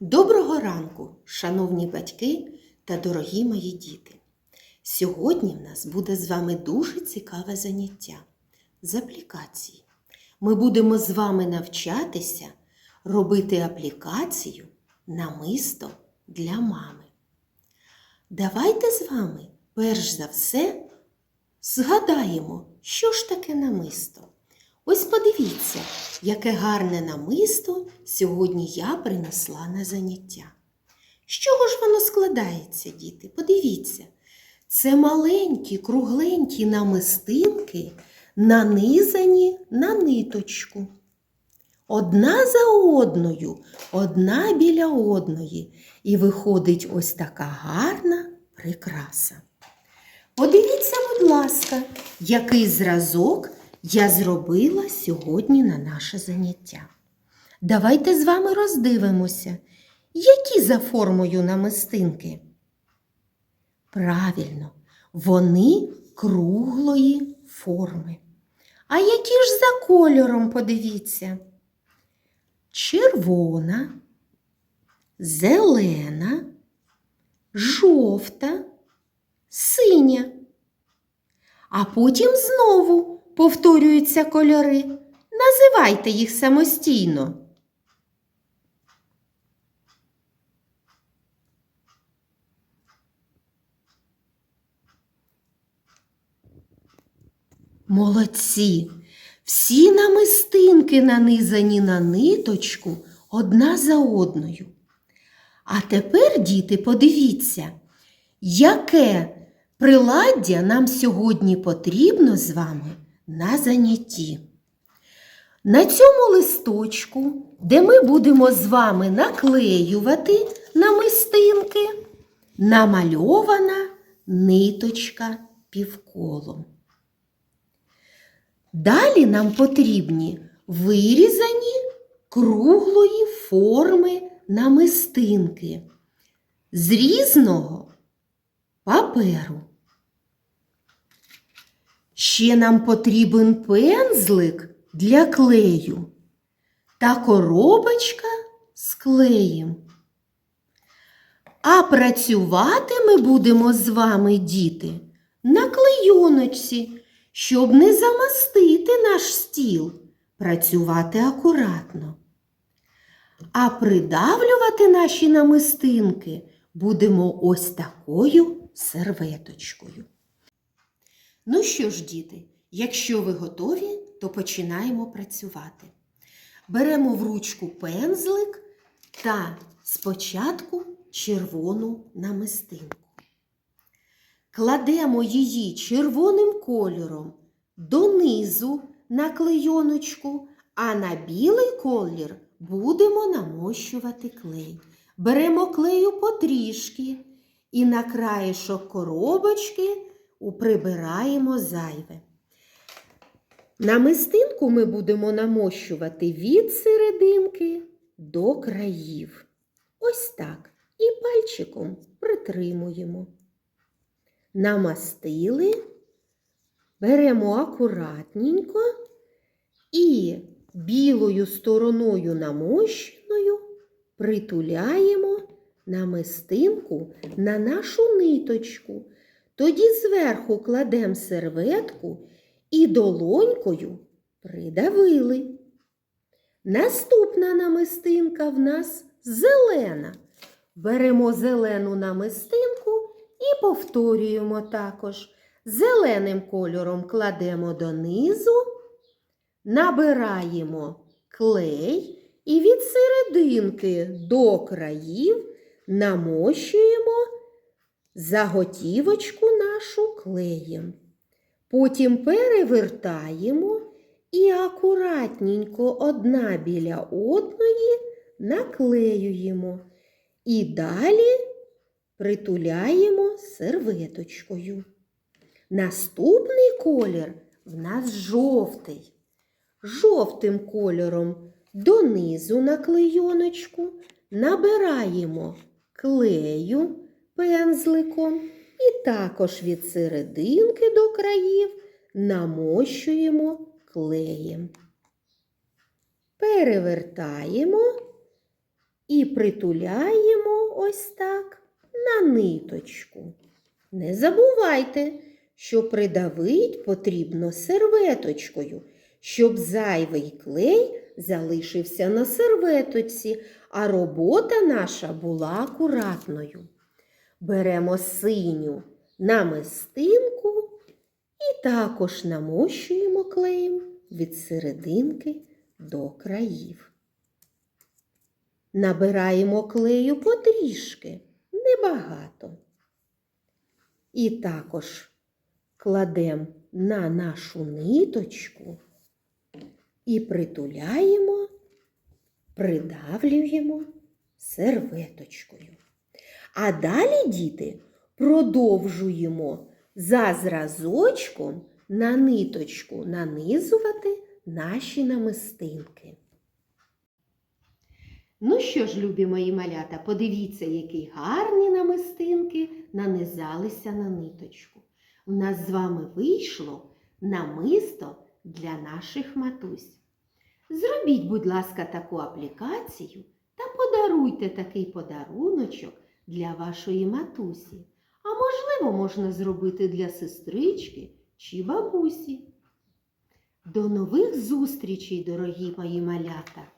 Доброго ранку, шановні батьки та дорогі мої діти! Сьогодні в нас буде з вами дуже цікаве заняття з аплікації. Ми будемо з вами навчатися робити аплікацію намисто для мами. Давайте з вами, перш за все, згадаємо, що ж таке намисто. Ось подивіться, яке гарне намисто сьогодні я принесла на заняття. З чого ж воно складається, діти? Подивіться, це маленькі, кругленькі намистинки, нанизані на ниточку. Одна за одною, одна біля одної, і виходить ось така гарна прикраса. Подивіться, будь ласка, який зразок я зробила сьогодні на наше заняття. Давайте з вами роздивимося, які за формою намистинки. Правильно, вони круглої форми. А які ж за кольором, подивіться? Червона, зелена, жовта, синя. А потім знову повторюються кольори. Називайте їх самостійно. Молодці! Всі намистинки нанизані на ниточку одна за одною. А тепер, діти, подивіться, яке приладдя нам сьогодні потрібно з вами на занятті. На цьому листочку, де ми будемо з вами наклеювати намистинки, намальована ниточка півколом. Далі нам потрібні вирізані круглої форми намистинки з різного паперу. Ще нам потрібен пензлик для клею та коробочка з клеєм. А працювати ми будемо з вами, діти, на клейоночці, щоб не замастити наш стіл, працювати акуратно. А придавлювати наші намистинки будемо ось такою серветочкою. Ну що ж, діти, якщо ви готові, то починаємо працювати. Беремо в ручку пензлик та спочатку червону намистинку. Кладемо її червоним кольором донизу на клейоночку, а на білий колір будемо намощувати клей. Беремо клею потрішки і на краєшок коробочки прибираємо зайве. Намистинку ми будемо намощувати від серединки до країв. Ось так. І пальчиком притримуємо. Намастили, беремо акуратненько і білою стороною намощеною притуляємо намистинку на нашу ниточку. Тоді зверху кладемо серветку і долонькою придавили. Наступна намистинка в нас зелена. Беремо зелену намистинку і повторюємо також. Зеленим кольором кладемо донизу, набираємо клей і від серединки до країв намощуємо заготівочку нашу клеєм. Потім перевертаємо і акуратненько одна біля одної наклеюємо. І далі притуляємо серветочкою. Наступний колір в нас жовтий. Жовтим кольором донизу на клейоночку набираємо клею пензликом і також від серединки до країв намощуємо клеєм. Перевертаємо і притуляємо ось так на ниточку. Не забувайте, що придавить потрібно серветочкою, щоб зайвий клей залишився на серветочці, а робота наша була акуратною. Беремо синю намистинку і також намощуємо клеєм від серединки до країв. Набираємо клею потрішки, небагато. І також кладемо на нашу ниточку і притуляємо, придавлюємо серветочкою. А далі, діти, продовжуємо за зразочком на ниточку нанизувати наші намистинки. Ну що ж, любі мої малята, подивіться, які гарні намистинки нанизалися на ниточку. У нас з вами вийшло намисто для наших матусь. Зробіть, будь ласка, таку аплікацію та подаруйте такий подаруночок для вашої матусі. А можливо, можна зробити для сестрички чи бабусі. До нових зустрічей, дорогі мої малята!